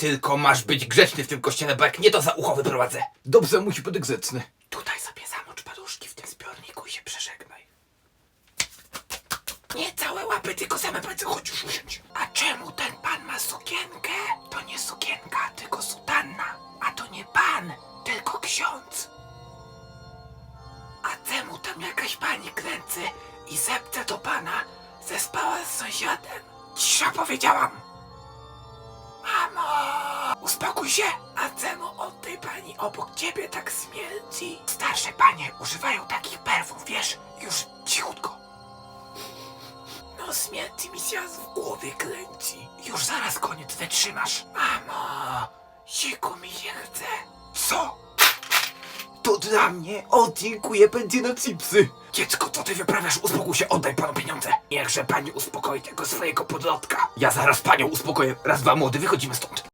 Tylko masz być grzeczny w tym kościele, bo jak nie to za ucho wyprowadzę. Dobrze, musi być grzeczny. Tutaj sobie zamocz paluszki w tym zbiorniku i się przeżegnaj. Nie całe łapy, tylko same palce, chodź już usiądź. A czemu ten pan ma sukienkę? To nie sukienka, tylko sutanna. A to nie pan, tylko ksiądz. A czemu tam jakaś pani kręcy i zepce do pana zespała z sąsiadem? Cisza powiedziałam. A czemu od tej pani obok ciebie tak śmierdzi? Starsze panie używają takich perfum, wiesz? Już cichutko. No śmierdzi mi się w głowie kręci. Już zaraz koniec wytrzymasz. Mamo! Siku mi się chce. Co? To dla mnie. O, dziękuję, będzie na chipsy. Dziecko, co ty wyprawiasz? Uspokój się, oddaj panu pieniądze. Niechże pani uspokoi tego swojego podlotka. Ja zaraz panią uspokoję. Raz, dwa, młody, wychodzimy stąd.